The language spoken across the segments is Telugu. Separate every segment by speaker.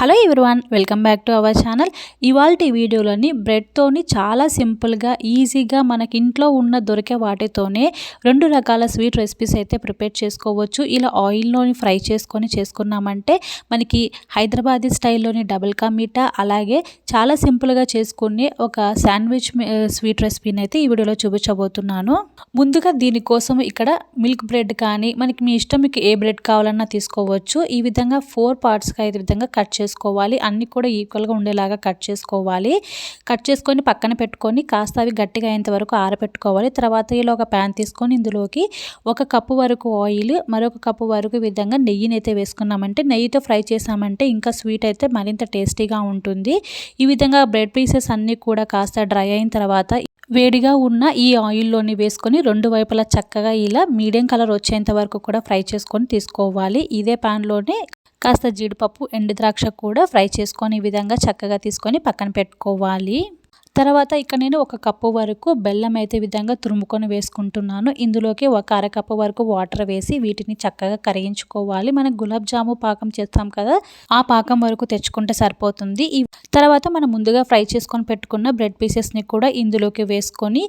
Speaker 1: Hello everyone welcome back to our channel. ఇవాళ వీడియోలోని బ్రెడ్తోని చాలా సింపుల్గా ఈజీగా మనకి ఇంట్లో ఉన్న దొరికే వాటితోనే రెండు రకాల స్వీట్ రెసిపీస్ అయితే ప్రిపేర్ చేసుకోవచ్చు. ఇలా ఆయిల్లోని ఫ్రై చేసుకొని చేసుకున్నామంటే మనకి హైదరాబాదీ స్టైల్లోని డబుల్ కా మీఠా అలాగే చాలా సింపుల్గా చేసుకునే ఒక శాండ్విచ్ స్వీట్ రెసిపీని అయితే ఈ వీడియోలో చూపించబోతున్నాను. ముందుగా దీనికోసం ఇక్కడ మిల్క్ బ్రెడ్ కానీ మనకి మీ ఇష్టం మీకు ఏ బ్రెడ్ కావాలన్నా తీసుకోవచ్చు. ఈ విధంగా ఫోర్ పార్ట్స్గా ఈ విధంగా కట్ చేసుకోవాలి. అన్నీ కూడా ఈక్వల్గా ఉండేలాగా కట్ చేసుకోవాలి. కట్ చేసుకొని పక్కన పెట్టుకొని కాస్త అవి గట్టిగా అయ్యేంత వరకు ఆరబెట్టుకోవాలి. తర్వాత ఇలా ఒక ప్యాన్ తీసుకొని ఇందులోకి ఒక కప్పు వరకు ఆయిల్ మరొక కప్పు వరకు విధంగా నెయ్యిని అయితే వేసుకున్నామంటే నెయ్యితో ఫ్రై చేసామంటే ఇంకా స్వీట్ అయితే మరింత టేస్టీగా ఉంటుంది. ఈ విధంగా బ్రెడ్ పీసెస్ అన్నీ కూడా కాస్త డ్రై అయిన తర్వాత వేడిగా ఉన్న ఈ ఆయిల్లోని వేసుకొని రెండు వైపులా చక్కగా ఇలా మీడియం కలర్ వచ్చేంత వరకు కూడా ఫ్రై చేసుకొని తీసుకోవాలి. ఇదే ప్యాన్లోనే కాస్త జీడిపప్పు ఎండు ద్రాక్ష కూడా ఫ్రై చేసుకొని ఈ విధంగా చక్కగా తీసుకొని పక్కన పెట్టుకోవాలి. తర్వాత ఇక్కడ నేను ఒక కప్పు వరకు బెల్లం అయితే విధంగా తురుముకొని వేసుకుంటున్నాను. ఇందులోకి ఒక అరకప్పు వరకు వాటర్ వేసి వీటిని చక్కగా కరిగించుకోవాలి. మనం గులాబ్ జాము పాకం చేస్తాం కదా ఆ పాకం వరకు తెచ్చుకుంటే సరిపోతుంది. తర్వాత మనం ముందుగా ఫ్రై చేసుకొని పెట్టుకున్న బ్రెడ్ పీసెస్ని కూడా ఇందులోకి వేసుకొని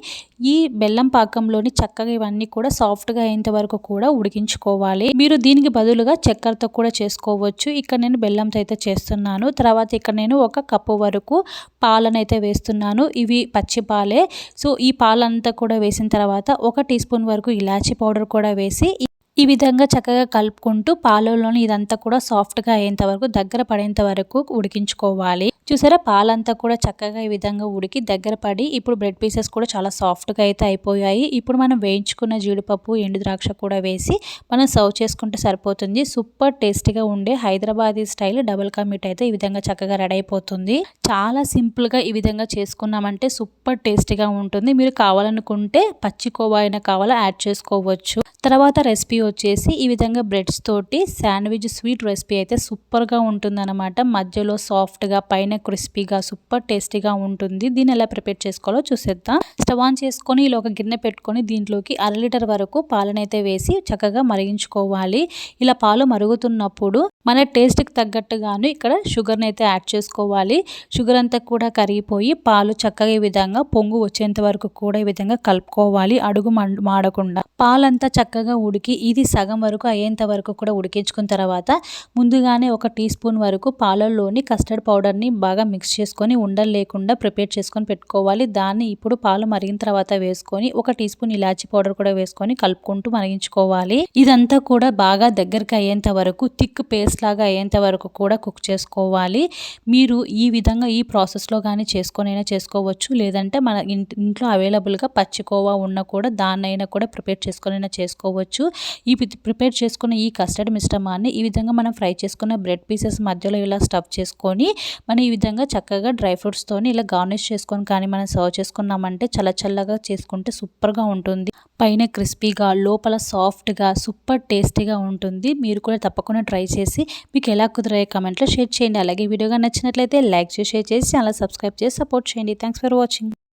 Speaker 1: ఈ బెల్లం పాకంలోని చక్కగా ఇవన్నీ కూడా సాఫ్ట్గా అయ్యేంత వరకు కూడా ఉడికించుకోవాలి. మీరు దీనికి బదులుగా చక్కెరతో కూడా చేసుకోవచ్చు. ఇక్కడ నేను బెల్లంతో అయితే చేస్తున్నాను. తర్వాత ఇక్కడ నేను ఒక కప్పు వరకు పాలను అయితే వేస్తున్నాను. ఇవి పచ్చి పాలే. సో ఈ పాలంతా కూడా వేసిన తర్వాత ఒక టీ స్పూన్ వరకు ఇలాచీ పౌడర్ కూడా వేసి ఈ విధంగా చక్కగా కలుపుకుంటూ పాలలోని ఇదంతా కూడా సాఫ్ట్గా అయ్యేంత వరకు దగ్గర పడేంత వరకు ఉడికించుకోవాలి. చూసారా? పాలంతా కూడా చక్కగా ఈ విధంగా ఉడికి దగ్గర పడి ఇప్పుడు బ్రెడ్ పీసెస్ కూడా చాలా సాఫ్ట్గా అయితే అయిపోయాయి. ఇప్పుడు మనం వేయించుకున్న జీడిపప్పు ఎండు ద్రాక్ష కూడా వేసి మనం సర్వ్ చేసుకుంటే సరిపోతుంది. సూపర్ టేస్టీగా ఉండే హైదరాబాదీ స్టైల్ డబుల్ కమిట్ అయితే ఈ విధంగా చక్కగా రెడీ అయిపోతుంది. చాలా సింపుల్గా ఈ విధంగా చేసుకున్నామంటే సూపర్ టేస్టీగా ఉంటుంది. మీరు కావాలనుకుంటే పచ్చి కోవా అయినా కావాలా యాడ్ చేసుకోవచ్చు. తర్వాత రెసిపీ వచ్చేసి ఈ విధంగా బ్రెడ్స్ తోటి శాండ్విచ్ స్వీట్ రెసిపీ అయితే సూపర్గా ఉంటుందన్నమాట. మధ్యలో సాఫ్ట్గా పైన క్రిస్పీగా సూపర్ టేస్టీగా ఉంటుంది. దీన్ని ఎలా ప్రిపేర్ చేసుకోవాలో చూసేద్దాం. స్టవ్ ఆన్ చేసుకొని ఇలా ఒక గిన్నె పెట్టుకొని దీంట్లోకి అర లీటర్ వరకు పాలనైతే వేసి చక్కగా మరిగించుకోవాలి. ఇలా పాలు మరుగుతున్నప్పుడు మన టేస్ట్కి తగ్గట్టుగాను ఇక్కడ షుగర్ని అయితే యాడ్ చేసుకోవాలి. షుగర్ అంతా కూడా కరిగిపోయి పాలు చక్కగా ఈ విధంగా పొంగు వచ్చేంత వరకు కూడా ఈ విధంగా కలుపుకోవాలి. అడుగు మాడకుండా. పాలంతా చక్క చక్కగా ఉడికి ఇది సగం వరకు అయ్యేంత వరకు కూడా ఉడికించుకున్న తర్వాత ముందుగానే ఒక టీ స్పూన్ వరకు పాలల్లోని కస్టర్డ్ పౌడర్ని బాగా మిక్స్ చేసుకొని ఉండలు లేకుండా ప్రిపేర్ చేసుకొని పెట్టుకోవాలి. దాన్ని ఇప్పుడు పాలు మరిగిన తర్వాత వేసుకొని ఒక టీ స్పూన్ ఇలాచీ పౌడర్ కూడా వేసుకొని కలుపుకుంటూ మరిగించుకోవాలి. ఇదంతా కూడా బాగా దగ్గరికి అయ్యేంత వరకు థిక్ పేస్ట్ లాగా అయ్యేంత వరకు కూడా కుక్ చేసుకోవాలి. మీరు ఈ విధంగా ఈ ప్రాసెస్లో కానీ చేసుకొనైనా చేసుకోవచ్చు. లేదంటే మన ఇంట్లో అవైలబుల్గా పచ్చికోవా ఉన్న కూడా దాన్నైనా కూడా ప్రిపేర్ చేసుకొనైనా చేసుకోవచ్చు. ఈ ప్రిపేర్ చేసుకున్న ఈ కస్టర్డ్ మిశ్రమాన్ని ఈ విధంగా మనం ఫ్రై చేసుకున్న బ్రెడ్ పీసెస్ మధ్యలో ఇలా స్టఫ్ చేసుకొని మనం ఈ విధంగా చక్కగా డ్రై ఫ్రూట్స్తో ఇలా గార్నిష్ చేసుకొని కానీ మనం సర్వ్ చేసుకున్నామంటే చల్ల చల్లగా చేసుకుంటే సూపర్గా ఉంటుంది. పైన క్రిస్పీగా లోపల సాఫ్ట్గా సూపర్ టేస్టీగా ఉంటుంది. మీరు కూడా తప్పకుండా ట్రై చేసి మీకు ఎలా కుదిరే కమెంట్లో షేర్ చేయండి. అలాగే వీడియోగా నచ్చినట్లయితే లైక్ చేసి షేర్ చేసి అలా సబ్స్క్రైబ్ చేసి సపోర్ట్ చేయండి. Thanks for watching.